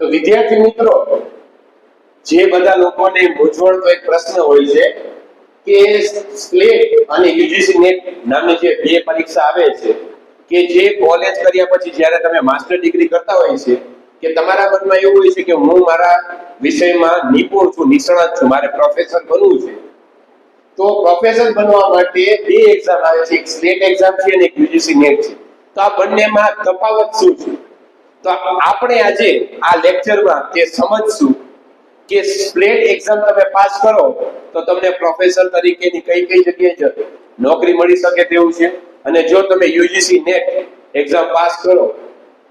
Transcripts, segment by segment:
તો વિદ્યાર્થી મિત્રો, જે બધા લોકોને મૂંઝવણતો એક પ્રશ્ન હોય છે કે સ્લેટ અને યુજીસી નેટ નામની જે બે પરીક્ષા આવે છે, કે જે કોલેજ કર્યા પછી જ્યારે તમે માસ્ટર ડિગ્રી કરતા હોય છે, કે તમારા મનમાં એવું હોય છે કે હું મારા વિષયમાં નિપુણ છું, નિષ્ણાત છું, મારે પ્રોફેસર બનવું છે. તો પ્રોફેસર બનવા માટે બે એક્ઝામ આવે છે, એક સ્લેટ એક્ઝામ છે અને એક યુજીસી નેટ છે. તો આ બંનેમાં તફાવત શું છે? તો આપણે આજે આ લેક્ચરમાં જે સમજશું કે સ્લેટ એક્ઝામ તમે પાસ કરો, તો તમને પ્રોફેસર તરીકેની કઈ કઈ જગ્યાએ નોકરી મળી શકે તેવું છે. અને જો તમે યુજીસી નેટ એક્ઝામ પાસ કરો,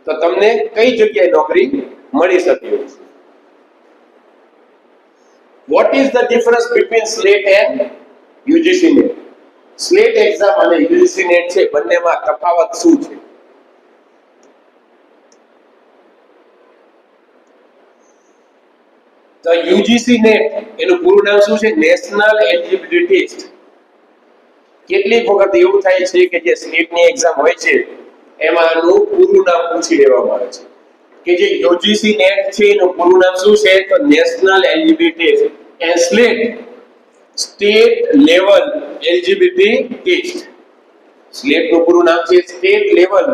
તો તમને કઈ જગ્યાએ નોકરી મળી શકે what is the difference between SLET and UGC NET SLET exam અને યુજીસી નેટ છે, બંનેમાં તફાવત શું છે? યુજીસી નેટ એનું પૂરું નામ શું છે? નેશનલ એલિજિબિલિટી ટેસ્ટ કેટલીક વખત એવું થાય છે કે જે સ્લેટની એક્ઝામ હોય છે, એમાં આનું પૂરું નામ પૂછી લેવામાં આવે છે. કે જે યુજીસી નેટ છે, એનું પૂરું નામ શું છે? તો national eligibility test SLET state level eligibility test. સ્લેટનું પૂરું નામ છે state level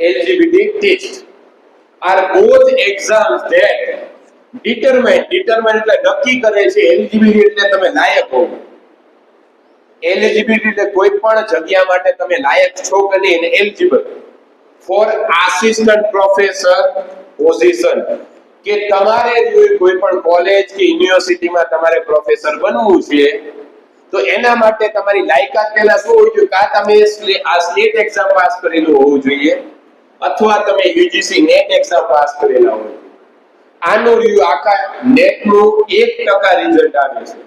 eligibility test. Are both exams that determine determine એટલે નક્કી કરે છે એલિજિબિલિટી એટલે તમે લાયક હો. એલિજિબિલિટી એટલે કોઈ પણ જગ્યા માટે તમે લાયક છો કે નહીં eligible. For assistant professor position કે તમારે કોઈ પણ કોલેજ કે યુનિવર્સિટીમાં તમારે પ્રોફેસર બનવું છે, તો એના માટે તમારી લાયકાત પહેલા શું હોવી જોઈએ? કાં તમે આ સ્ટેટ એક્ઝામ પાસ કરેલું હોવું જોઈએ? અથવા તમે યુજીસી નેટ એક્ઝામ પાસ કરેલા હોય આનું આખા નેટનું એક ટકા રિઝલ્ટ આવે છે.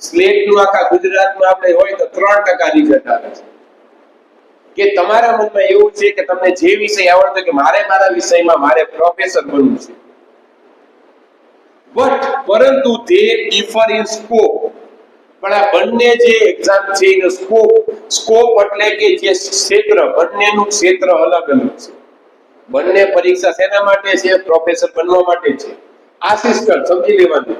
સ્લેટનું આખા ગુજરાતમાં આપણે હોય તો ત્રણ ટકા રિઝલ્ટ આવે છે. કે તમારા મનમાં એવું છે કે તમને જે વિષય આવડતો કે મારે મારા વિષયમાં મારે પ્રોફેસર બનવું છે. બટ પરંતુ તે ડિફર ઇન સ્કોપ પણ આ બંને જે એક્ઝામ છે એનો સ્કોપ સ્કોપ એટલે કે જે ક્ષેત્ર, બંનેનું ક્ષેત્ર અલગ અલગ છે. બંને પરીક્ષા શેના માટે છે? પ્રોફેસર બનવા માટે છે. આસિસ્ટન્ટ સમજી લેવાનું.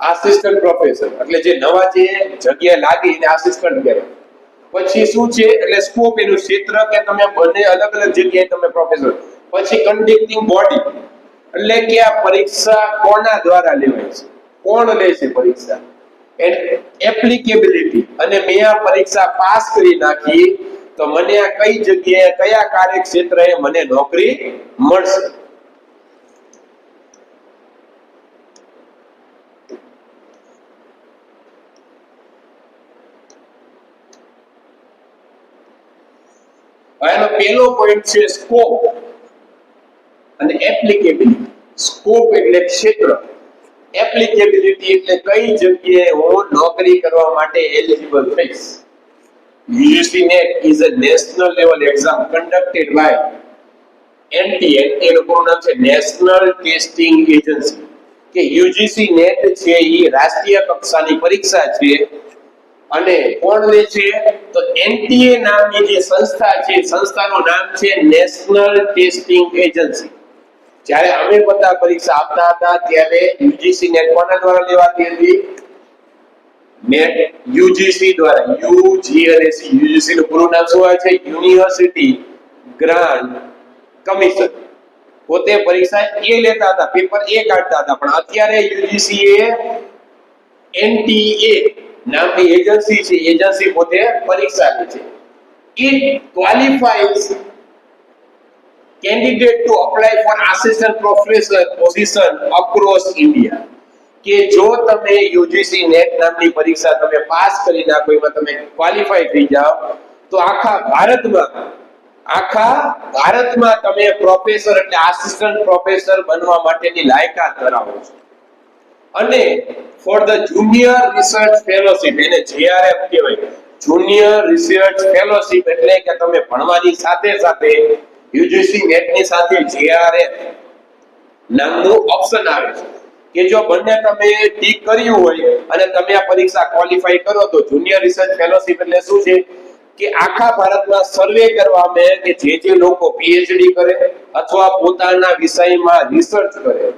આસિસ્ટન્ટ પ્રોફેસર એટલે જે નવા જે જગ્યાએ લાગી એને આસિસ્ટન્ટ કહેવાય. પછી શું છે? એટલે સ્કોપ એનું ક્ષેત્ર કે તમે બંને અલગ અલગ જગ્યાએ તમે પ્રોફેસર પછી કન્ડક્ટિંગ બોડી એટલે કે આ પરીક્ષા કોના દ્વારા લેવાય છે? કોણ લે છે પરીક્ષા? એપ્લિકેબિલિટી અને મેં આ પરીક્ષા પાસ કરી નાખી. તો મને કઈ જગ્યાએ, કયા કાર્યક્ષેત્રે મને નોકરી મળશે? એનો પહેલો પોઈન્ટ છે સ્કોપ અને એપ્લિકેબિલિટી સ્કોપ એટલે ક્ષેત્ર. એપ્લિકેબિલિટી એટલે કઈ જગ્યાએ હું નોકરી કરવા માટે એલિજિબલ થઈશ? UGC NET is a national level exam conducted by એનું પૂરું નામ છે નેશનલ ટેસ્ટિંગ એજન્સી કે UGC NET છે એ રાષ્ટ્રીય કક્ષાની પરીક્ષા છે અને કોણ લે છે? તો NTA નામની જે સંસ્થા છે, સંસ્થાનું નામ છે નેશનલ ટેસ્ટિંગ એજન્સી જ્યારે અમે બધા પરીક્ષા આપતા હતા, ત્યારે યુજીસી નેટ કોના દ્વારા લેવાતી હતી? નેટ યુજીસી દ્વારા, યુજીએલએસી યુજીસી નું પૂરું નામ શું છે? University grant commission. પોતે પરીક્ષા એ લેતા હતા, પેપર એ કાઢતા હતા, પણ અત્યારે યુજીસી એ એનટીએ નામની એજન્સી છે, એજન્સી પોતે પરીક્ષા લે છે. It qualifies candidate to apply for assistant professor position across India. કે જો તમે યુજીસી નેટ નામની પરીક્ષા તમે પાસ કરી નાખો, એમાં તમે ક્વોલિફાય થઈ જાઓ, તો આખા ભારતમાં આખા ભારતમાં તમે પ્રોફેસર એટલે આસિસ્ટન્ટ પ્રોફેસર બનવા માટેની લાયકાત ધરાવો છો. અને for the junior research fellowship એને જીઆરએફ કહેવાય. જુનિયર રિસર્ચ ફેલોશિપ એટલે કે તમે ભણવાની સાથે સાથે યુજીસી નેટની સાથે જીઆરએફ નામનું ઓપ્શન આવે છે. કે જો બંને તમે ટીક કર્યું હોય અને તમે આ પરીક્ષા ક્વોલિફાય કરો, તો જુનિયર રિસર્ચ ફેલોશિપ એટલે શું છે? કે આખા ભારતમાં સર્વે કરવામાં કે જે જે લોકો પીએચડી કરે અથવા પોતાના વિષયમાં રિસર્ચ કરે.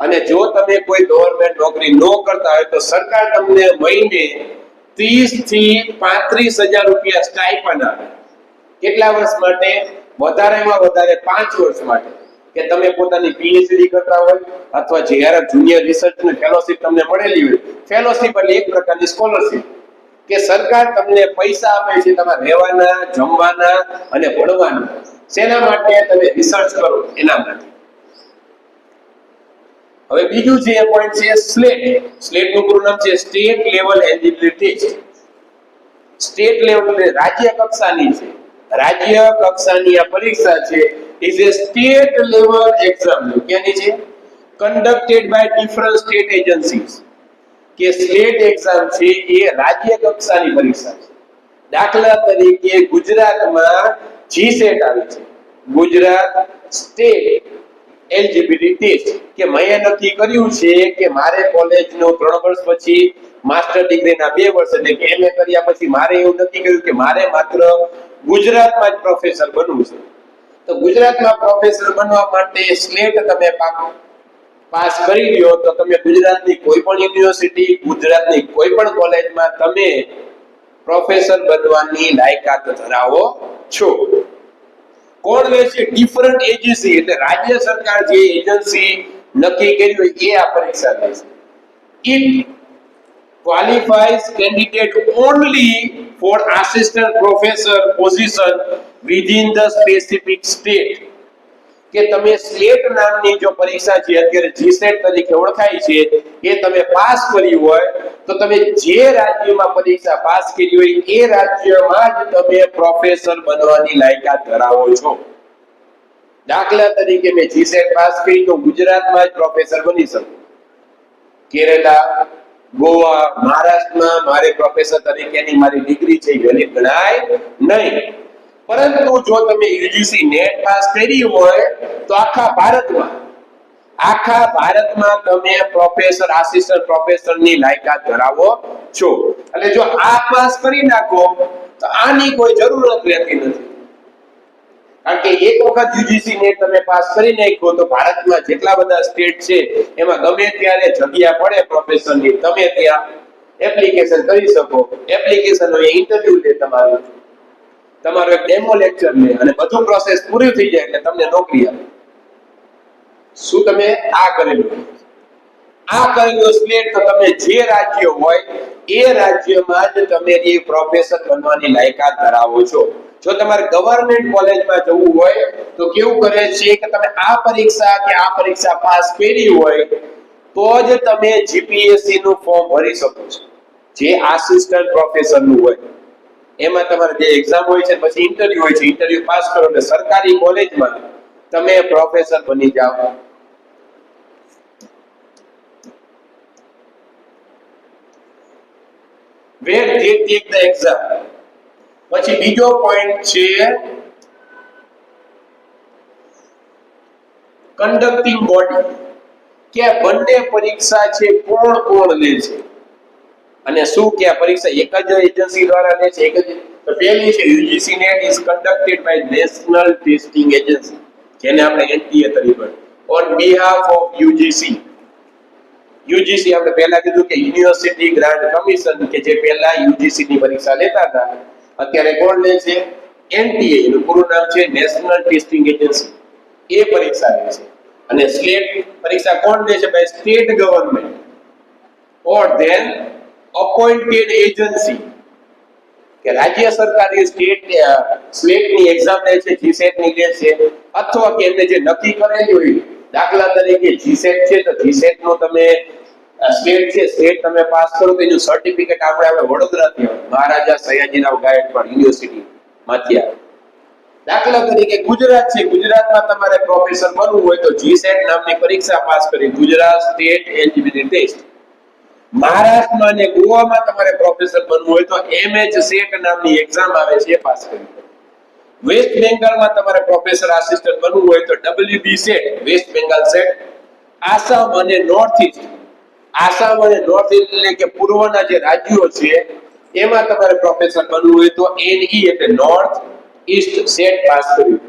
અને જો તમે કોઈ ગવર્મેન્ટ નોકરી ન કરતા હોય, તો સરકાર તમને મહિને 30 થી 35000 હજાર રૂપિયા સ્ટાઇપન્ડ આપે. કેટલા વર્ષ માટે? વધારેમાં વધારે પાંચ વર્ષ માટે. કે તમે પોતાની પીએચડી કરતા હોય અથવા જેઆરએફ જુનિયર રિસર્ચ ને ફેલોશિપ તમને મળેલી હોય ફેલોશિપ એટલે એક પ્રકારની સ્કોલરશિપ કે સરકાર તમને પૈસા આપે છે તમારે રહેવાના, જમવાના અને ભણવાના. શેના માટે તમે રિસર્ચ કરો? એના માટે. હવે બીજું જે પોઈન્ટ છે સ્લેટ સ્લેટનું પૂરું નામ છે state level eligibility state level રાજ્ય કક્ષાની છે. રાજ્ય કક્ષાની આ પરીક્ષા છે. Is a state level exam ક્યાંની છે? Conducted by different state agencies. કે સ્ટેટ એક્ઝામ છે એ રાજ્ય કક્ષાની પરીક્ષા છે. દાખલા તરીકે ગુજરાતમાં જીસેટ આવે છે. ગુજરાત સ્ટેટ એલિજિબિલિટી ટેસ્ટ કે મેં નક્કી કર્યું છે કે મારે કોલેજનો ત્રણ વર્ષ પછી માસ્ટર ડિગ્રીના બે વર્ષ એટલે કે એમએ કર્યા પછી મારે એવું નક્કી કર્યું કે મારે માત્ર ગુજરાતમાં જ પ્રોફેસર બનવું છે. તો ગુજરાતમાં પ્રોફેસર બનવા માટે સ્લેટ તમે પાકો પાસ કરી લ્યો તો તમે ગુજરાતની કોઈ પણ યુનિવર્સિટી ગુજરાતની કોઈ પણ કોલેજમાં તમે પ્રોફેસર બનવાની લાયકાત ધરાવો છો. કોણ લે ડિફરન્ટ એજન્સી એટલે રાજ્ય સરકાર જે એજન્સી નક્કી કરી હોય એ આ પરીક્ષા લે છે it qualifies candidate only for assistant professor position within the specific state, કે તમે સ્લેટ નામની જો પરીક્ષા જે અત્યારે જીસેટ તરીકે ઓળખાય છે, એ તમે પાસ કરી હોય, તો તમે જે રાજ્યમાં પરીક્ષા પાસ કરી હોય, એ રાજ્યમાં જ તમે પ્રોફેસર બનવાની લાયકાત ધરાવો છો. દાખલા તરીકે મેં જીસેટ પાસ કરી, તો ગુજરાતમાં જ પ્રોફેસર બની શકું. કેરેલા, ગોવા, મહારાષ્ટ્રમાં મારે પ્રોફેસર તરીકેની મારી ડિગ્રી છે વેલિડ ગણાય નહીં. પરંતુ જો તમે યુજીસી નેટ પાસ કરી હોય, તો આખા ભારતમાં આખા ભારતમાં તમે પ્રોફેસર આસિસ્ટન્ટ પ્રોફેસરની લાયકાત ધરાવો છો. એટલે જો આ પાસ કરી નાખો, તો આની કોઈ જરૂરત રહેતી નથી. કારણ કે એક વખત યુજીસી નેટ તમે પાસ કરી નાખો તો ભારતમાં જેટલા બધા સ્ટેટ છે, એમાં ગમે ત્યારે જગ્યા પડે પ્રોફેસરની તમે ત્યાં એપ્લિકેશન કરી શકો. એપ્લિકેશન હોય ઇન્ટરવ્યુ લે તમારું. તમારો એક ડેમો લેક્ચર લે અને બધું પ્રોસેસ પૂરી થઈ જાય એટલે તમને નોકરી આપે. શું તમે આ કરેલું? આ કરેલું સ્લેટ તો તમે જે રાજ્ય હોય, એ રાજ્યમાં જ તમે એ પ્રોફેસર બનવાની લાયકાત ધરાવો છો. જો તમારે ગવર્મેન્ટ કોલેજમાં જવું હોય, તો કેવું કરે છે કે તમે આ પરીક્ષા કે આ પરીક્ષા પાસ કરી હોય, તો જ તમે જીપીએસસી નું ફોર્મ ભરી શકો છો. જે આસિસ્ટન્ટ પ્રોફેસરનું હોય. એમાં તમારે જે એક્ઝામ હોય છે, પછી ઇન્ટરવ્યુ હોય છે ઇન્ટરવ્યુ પાસ કરો એટલે સરકારી કોલેજમાં તમે પ્રોફેસર બની જાઓ. Where they take the exam પછી બીજો પોઈન્ટ છે કન્ડક્ટિંગ બોડી કે બંને પરીક્ષા છે, કોણ કોણ લે છે? અને શું કે આ પરીક્ષા એક જ એજન્સી દ્વારા લે છે? એક જ તો પહેલી છે UGC NET is conducted by National Testing Agency જેને આપણે એનટીએ તરીકે on behalf of UGC UGC આપણે પહેલા કીધું કે યુનિવર્સિટી ગ્રાન્ટ કમિશન કે જે પહેલા યુજીસી ની પરીક્ષા લેતા હતા. અત્યારે કોણ લે છે? એનટીએ, એનું પૂરું નામ છે નેશનલ ટેસ્ટિંગ એજન્સી એ પરીક્ષા લે છે. અને સ્ટેટ પરીક્ષા કોણ લે છે? By state government or then appointed agency કે રાજ્ય સરકાર એ સ્ટેટ સ્લેટની એક્ઝામ લે છે જીસેટની લે છે, અથવા કે એમને જે નક્કી કરેલી હોય, દાખલા તરીકે જીસેટ છે, તો જીસેટ નો તમે સ્ટેટ છે સ્ટેટ તમે પાસ કરો, તો એનું સર્ટિફિકેટ આપણે આપણે વડોદરાથી મહારાજા સયાજીરાવ ગાયકવાડ યુનિવર્સિટી માંથી આવે દાખલા તરીકે ગુજરાત છે, ગુજરાતમાં તમારે પ્રોફેસર બનવું હોય તો જીસેટ નામની પરીક્ષા પાસ કરી. ગુજરાત સ્ટેટ એલિજિબિલિટી ટેસ્ટ મહારાષ્ટ્રમાં અને ગોવામાં તમારે પ્રોફેસર બનવું હોય તો એમએચ સેટ નામની એક્ઝામ આવે છે, એ પાસ કરવી વેસ્ટ બેંગાલમાં તમારે પ્રોફેસર આસિસ્ટન્ટ બનવું હોય તો WB SET West Bengal SET Assam અને નોર્થ ઇસ્ટ આસામ અને નોર્થ ઈસ્ટ એટલે કે પૂર્વના જે રાજ્યો છે, એમાં તમારે પ્રોફેસર બનવું હોય તો એનઈ એટલે નોર્થ ઇસ્ટ સેટ પાસ કરવી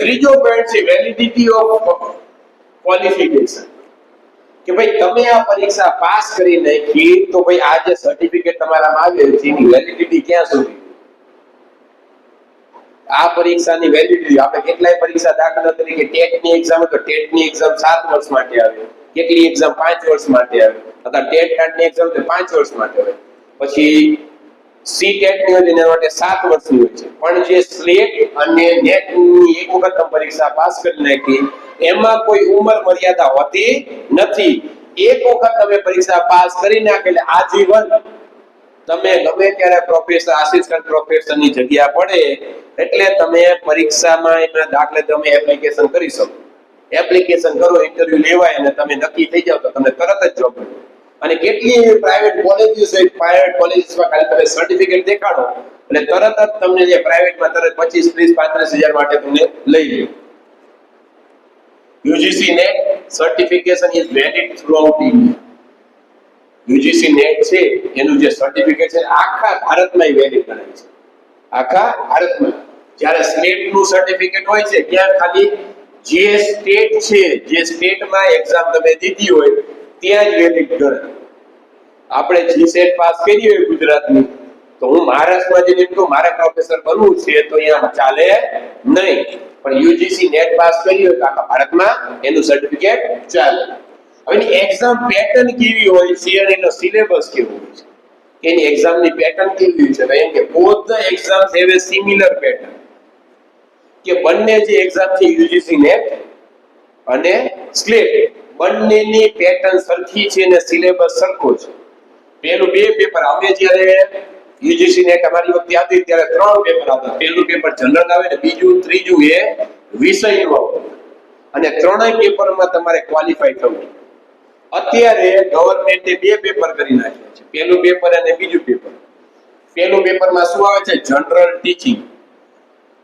ત્રીજો પોઈન્ટ છે વેલિડિટી ઓફ ક્વોલિફિકેશન કે ભાઈ તમે આ પરીક્ષા પાસ કરી નાખી, તો ભાઈ આ જે સર્ટિફિકેટ તમારામાં આવે છે, એની વેલિડિટી ક્યાં સુધી? આ પરીક્ષાની વેલિડિટી આપણે કેટલાય પરીક્ષા દાખલા તરીકે ટેટની એક્ઝામ તો ટેટની એક્ઝામ સાત વર્ષ માટે આવે. કેટલી એક્ઝામ પાંચ વર્ષ માટે આવે. અથવા ટેટ ટાટની એક્ઝામ તો પાંચ વર્ષ માટે આવે. પછી સી ટેટની એના માટે 7 વર્ષની હોય છે. પણ જે સ્લેટ અને નેટની એક વખત પરીક્ષા પાસ કરી નાખી, એમાં કોઈ ઉંમર મર્યાદા હોતી નથી. આજીવન તમે ગમે ત્યારે પ્રોફેસર આસિસ્ટન્ટ પ્રોફેસરની જગ્યા પડે, એટલે તમે પરીક્ષામાં એના દાખલે તમે એપ્લિકેશન કરી શકો. એપ્લિકેશન કરો ઇન્ટરવ્યુ લેવાય અને તમે નક્કી થઈ જાવ તો તમને તરત જ જોબ મળે. અને કેટલી પ્રાઇવેટ કોલેજો છે? પ્રાઇવેટ કોલેજીસમાં ખાલી તમે સર્ટિફિકેટ દેખાડો એટલે તરત જ તમને જે પ્રાઇવેટમાં તરત પચીસ, ત્રીસ, પાંત્રીસ હજાર માટે તમને લઈ લે UGC NET certification is valid throughout India UGC NET છે, એનું જે સર્ટિફિકેટ છે આખા ભારતમાં વેલિડ ગણાય છે. આખા ભારતમાં. જ્યારે સ્ટેટનું સર્ટિફિકેટ હોય છે, ત્યાં ખાલી જે સ્ટેટ છે, જે સ્ટેટમાં એક્ઝામ તમે દીધી હોય ત્યાં જ વેલિડ ગણાય આપણે જી સેટ પાસ કરી હોય ગુજરાતની, તો હું મહારાષ્ટ્રમાં જઈને એમ મારે પ્રોફેસર બનવું છે તો અહીંયા ચાલે નહીં. પણ યુજીસી નેટ પાસ કરી હોય તો આખા ભારતમાં એનું સર્ટિફિકેટ ચાલે. હવે એક્ઝામ પેટર્ન કેવી હોય છે અને એનો સિલેબસ કેવો હોય છે? એની એક્ઝામની પેટર્ન કેવી છે? એમ કે both the exams have a similar pattern કે બંને જે એક્ઝામ છે યુજીસી નેટ અને સ્લેટ બંનેની પેટર્ન સરખી છે અને સિલેબસ સરખો છે. પેલું બે પેપર અમે જ્યારે યુજીસી ને અમારી વખતે હતી ત્યારે ત્રણ પેપર આવતા. પેલું પેપર જનરલ આવે ને બીજું, ત્રીજું એ વિષયનું આવતું. અને ત્રણેય પેપરમાં તમારે ક્વોલિફાય થવું અત્યારે ગવર્મેન્ટે બે પેપર કરી નાખ્યા છે. પેલું પેપર અને બીજું પેપર પેલું પેપરમાં શું આવે છે? જનરલ ટીચિંગ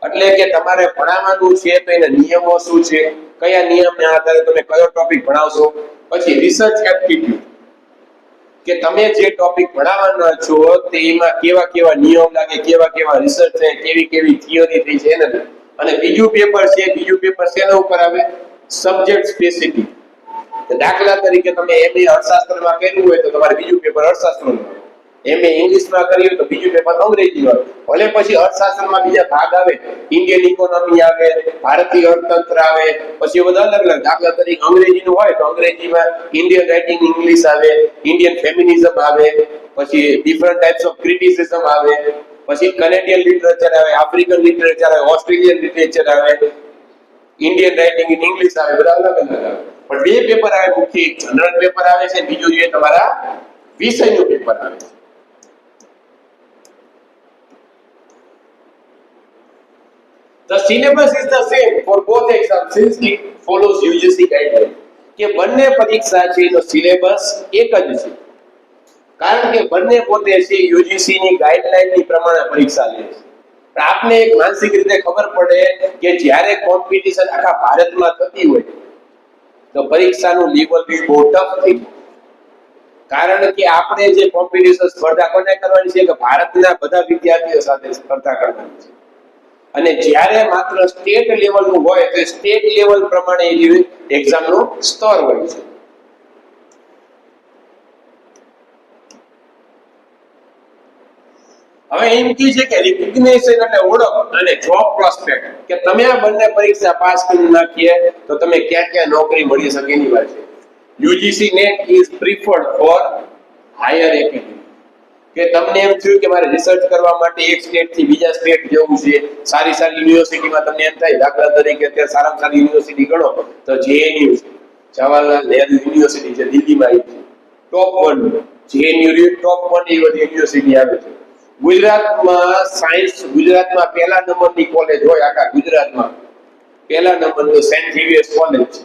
એટલે કે તમારે ભણાવવાનું છે તો એના નિયમો શું છે? કયા નિયમને આધારે તમે કયો ટોપિક ભણાવશો? પછી રિસર્ચ એપ્ટિટ્યુડ કે તમે જે ટોપિક ભણાવવાના છો તેમાં કેવા કેવા નિયમ લાગે, કેવા કેવા રિસર્ચ છે, કેવી કેવી થિયરી થઈ છે એને અને બીજું પેપર છે, બીજું પેપર શેના ઉપર આવે? સબ્જેક્ટ સ્પેસિફિક દાખલા તરીકે તમે એમએ અર્થશાસ્ત્રમાં કર્યું હોય તો તમારે બીજું પેપર અર્થશાસ્ત્રનું એમએ ઇંગ્લિશમાં કર્યું તો બીજું પેપર અંગ્રેજીમાં ભલે પછી અર્થશાસ્ત્રમાં બીજા ભાગ આવે ઇન્ડિયન ઇકોનોમી આવે, ભારતીય અર્થતંત્ર આવે, પછી બધા અલગ અલગ દાખલા તરીકે અંગ્રેજીનું હોય તો અંગ્રેજીમાં ઇન્ડિયન રાઇટિંગ ઇંગ્લિશ આવે ઇન્ડિયન ફેમિનિઝમ આવે, પછી ડિફરન્ટ ટાઈપ્સ ઓફ ક્રિટિસિઝમ આવે, પછી કનેડિયન લિટરેચર આવે આફ્રિકન લિટરેચર આવે ઓસ્ટ્રેલિયન લિટરેચર આવે ઇન્ડિયન રાઇટિંગ ઇન ઇંગ્લિશ આવે, બધા અલગ અલગ આવે. પણ બે પેપર આવે મુખ્ય એક. જનરલ પેપર આવે છે, બીજું એ તમારા વિષયનું પેપર આવે છે. The syllabus is the same for both exams. Since it follows UGC guideline. કે બંને પરીક્ષા છે તો સિલેબસ એક જ છે. કારણ કે બંને પોતે છે યુજીસી ની ગાઈડલાઈનની પ્રમાણે પરીક્ષા લે છે. આપને એક માનસિક રીતે ખબર પડે કે જ્યારે કોમ્પિટિશન આખા ભારતમાં થતી હોય, તો પરીક્ષાનું લેવલ બી બહુ ટફ થઈ કારણ કે આપણે જે કોમ્પિટિશન સ્પર્ધા કોને કરવાની છે? કે ભારતના બધા વિદ્યાર્થીઓ સાથે સ્પર્ધા કરવાની છે. અને જ્યારે માત્ર સ્ટેટ લેવલનું હોય તો સ્ટેટ લેવલ પ્રમાણે એક્ઝામનું સ્તર હોય છે. હવે એમ કહે છે કે રિકગ્નિશન એટલે ઓળખ અને જોબ પ્રોસ્પેક્ટ કે તમે આ બંને પરીક્ષા પાસ કરી નાખીએ તો તમે ક્યાં ક્યાં નોકરી મળી શકે એની વાત છે. UGC NET is preferred for higher academy કે તમને એમ થયું કે મારે રિસર્ચ કરવા માટે એક સ્ટેટથી બીજા સ્ટેટ જવું છે? સારી સારી યુનિવર્સિટીમાં તમને એમ થાય, દાખલા તરીકે અત્યારે સારામાં સારી યુનિવર્સિટી ગણો, તો જેએનયુ જવાહરલાલ નહેરુ યુનિવર્સિટી છે, દિલ્હીમાં આવી છે. Top one JNU top one એ બધી યુનિવર્સિટી આવે છે. ગુજરાતમાં સાયન્સ ગુજરાતમાં પહેલા નંબરની કોલેજ હોય આખા ગુજરાતમાં. પહેલા નંબરનું સેન્ટ ઝેવિયર્સ કોલેજ છે.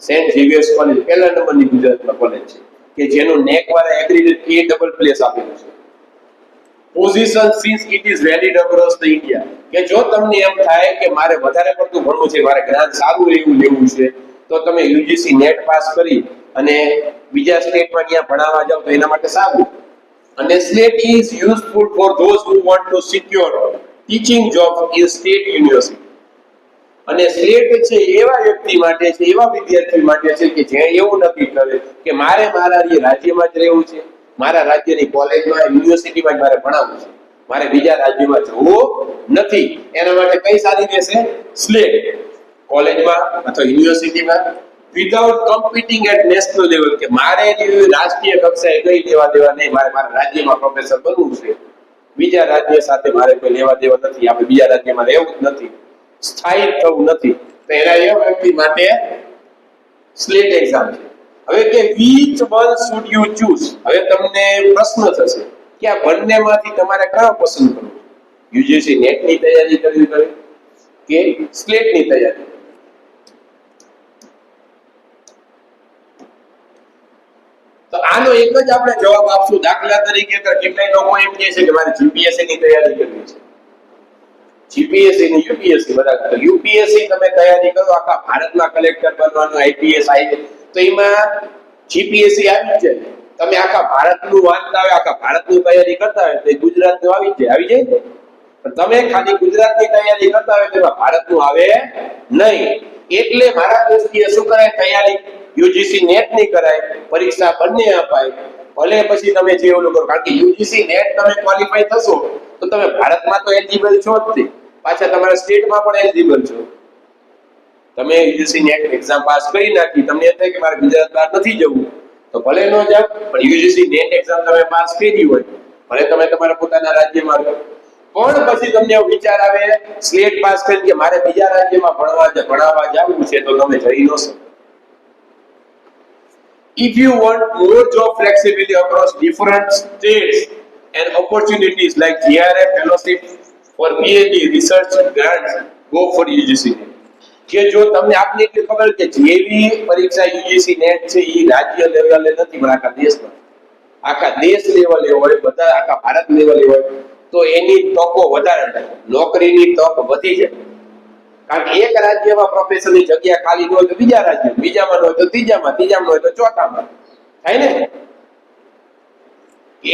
સેન્ટ ઝેવિયર્સ કોલેજ પહેલા નંબરની ગુજરાતમાં કોલેજ છે. કે જેનું નેક વાળા એગ્રીગેટ એ ડબલ પ્લેસ આપેલું છે. Position since it is valid across the India કે જો તમને એમ થાય કે મારે વધારે પડતું ભણવું છે, મારે જ્ઞાન સારું એવું લેવું છે, તો તમે યુજીસી નેટ પાસ કરી અને બીજા સ્ટેટમાં ત્યાં ભણાવવા જાવ તો એના માટે સારું. અને SLET is useful for those who want to secure teaching job in state university અને સ્લેટ છે એવા વ્યક્તિ માટે છે, એવા વિદ્યાર્થી માટે છે કે જે એવું નક્કી કરે કે મારે મારા રાજ્યમાં જ રહેવું છે, મારા રાજ્યની કોલેજમાં, યુનિવર્સિટીમાં જ મારે ભણાવવું છે. મારે બીજા રાજ્યમાં જવું નથી. એના માટે કઈ સારી રહેશે? સ્લેટ. કોલેજમાં અથવા યુનિવર્સિટીમાં. Without competing at national level કે મારે રાષ્ટ્રીય કક્ષાએ કઈ લેવા દેવા નહીં, મારે મારા રાજ્યમાં પ્રોફેસર બનવું છે. બીજા રાજ્ય સાથે મારે કોઈ લેવા દેવા નથી, આપણે બીજા રાજ્યમાં રહેવું જ નથી. સ્થાયી થવું નથી. તો એના એ વ્યક્તિ માટે સ્લેટ એક્ઝામ છે. હવે કે which one should you choose? હવે તમને પ્રશ્ન થશે કે આ બંનેમાંથી તમારે કયો પસંદ કરવો? યુજીસી નેટની તૈયારી કરવી પડે કે સ્લેટની તૈયારી? તો આનો એક જ આપણે જવાબ આપશું. દાખલા તરીકે કેટલાય લોકો એમ કહે છે કે મારે જીપીએસસી ની તૈયારી કરવી છે. જીપીએસસી ને યુપીએસસી બરાબર. યુપીએસસી તમે તૈયારી કરો, આખા ભારતના કલેક્ટર બનવાનું આઈપીએસ આવી તો એમાં જીપીએસસી આવી જાય. તમે આખા ભારતનું વાંચતા હોય, આખા ભારતની તૈયારી કરતા હોય, તો ગુજરાતનું આવી જાય. આવી જાય પણ તમે ખાલી ગુજરાતની તૈયારી કરતા હોય, તો એમાં ભારતનું આવે નહીં. એટલે મારા દ્રષ્ટિએ શું કરાય? તૈયારી. યુજીસી નેટની કરાય, પરીક્ષા બંને અપાય. ભલે પછી તમે જે ઓલું કરો, કારણ કે યુજીસી નેટ તમે ક્વોલિફાય થશો તો તમે ભારતમાં તો એલિજિબલ છો જ પાછા તમારા સ્ટેટમાં પણ એલિજિબલ છો. તમે યુજીસી નેટ એક્ઝામ પાસ કરી નાખી, તમને એમ થાય કે મારે ગુજરાત બહાર નથી જવું. તો ભલે ન જાવ પણ યુજીસી નેટ એક્ઝામ તમે પાસ કરી હોય, ભલે તમે તમારા પોતાના રાજ્યમાં રહો. પણ પછી તમને એવો વિચાર આવે સ્લેટ પાસ કરી કે મારે બીજા રાજ્યમાં ભણવા ભણાવવા જવું છે તો તમે જઈ ન શકો. If you want more job flexibility across different states and opportunities like GRF fellowship for PhD research grants, go for UGC કે જો તમને આપને એટલી ખબર કે જેવી પરીક્ષા યુજીસી નેટ છે એ રાજ્ય લેવલે નથી પણ આખા દેશમાં. આખા દેશ લેવલે હોય બધા આખા ભારત લેવલે હોય તો એની તકો વધારે નોકરીની તક વધી જાય. કારણ કે એક રાજ્યમાં પ્રોફેસરની જગ્યા ખાલી ન હોય તો બીજા રાજ્ય બીજામાં ન હોય તો ત્રીજામાં ત્રીજામાં હોય તો ચોથામાં. થાય ને?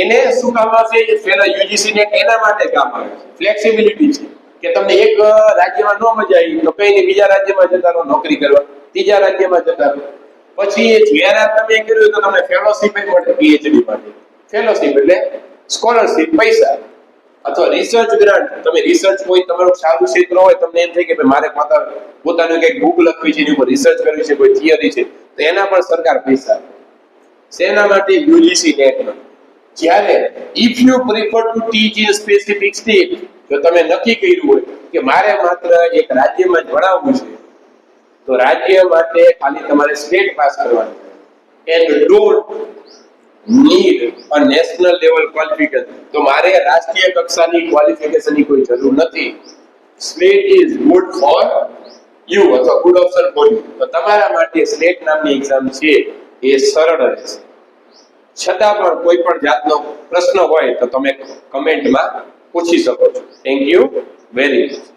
એને શું કામ આવશે? પેલા યુજીસી નેટ એના માટે કામ આવે ફ્લેક્સિબિલિટી છે. કે તમને એક રાજ્યમાં ન મજા આવી, તો કઈ બીજા રાજ્યમાં જતા રહો, નોકરી કરવા. ત્રીજા રાજ્યમાં જતા રહો. પછી જ્યારે તમે કર્યું તો તમને ફેલોશિપ મળે પીએચડી માટે. ફેલોશિપ એટલે સ્કોલરશિપ પૈસા. અથવા રિસર્ચ ગ્રાન્ટ તમે રિસર્ચ કોઈ તમારું સારું ક્ષેત્ર હોય, તમને એમ થાય કે મારે પોતા પોતાનું કંઈક બુક લખવી છે, એની ઉપર રિસર્ચ કરવી છે, કોઈ થિયરી છે, તો એના પણ સરકાર પૈસા. શેના માટે? યુજીસી નેટમાં જ્યારે if you prefer to teach in specific state જો તમે નક્કી કર્યું હોય કે મારે માત્ર એક રાજ્યમાં ભણાવવું છે, તો રાજ્ય માટે ખાલી તમારે સ્ટેટ પાસ કરવાની and don't need a national level qualification તો મારે રાષ્ટ્રીય કક્ષાની ક્વોલિફિકેશનની કોઈ જરૂર નથી. State is good for you અથવા ગુડ ઓપ્શન ફોર યુ તો તમારા માટે સ્ટેટ નામની એક્ઝામ છે. એ સરળ રહેશે. છતાં પણ કોઈ પણ જાતનો પ્રશ્ન હોય તો તમે કમેન્ટમાં પૂછી શકો છો. Thank you very much